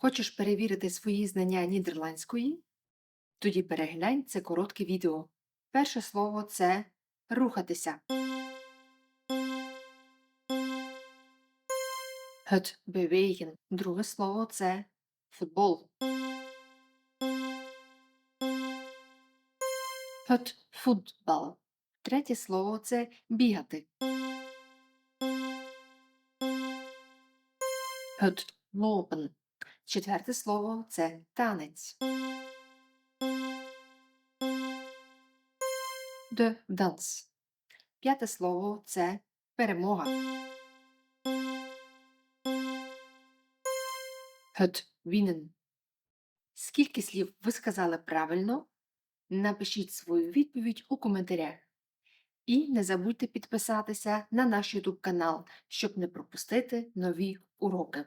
Хочеш перевірити свої знання нідерландської? Тоді переглянь це коротке відео. Перше слово це рухатися. Het bewegen. Друге слово це футбол. Het voetbal. Третє слово це бігати. Het lopen. Четверте слово це танець. De dans. П'яте слово це перемога. Het winnen. Скільки слів ви сказали правильно? Напишіть свою відповідь у коментарях. І не забудьте підписатися на наш YouTube канал, щоб не пропустити нові уроки.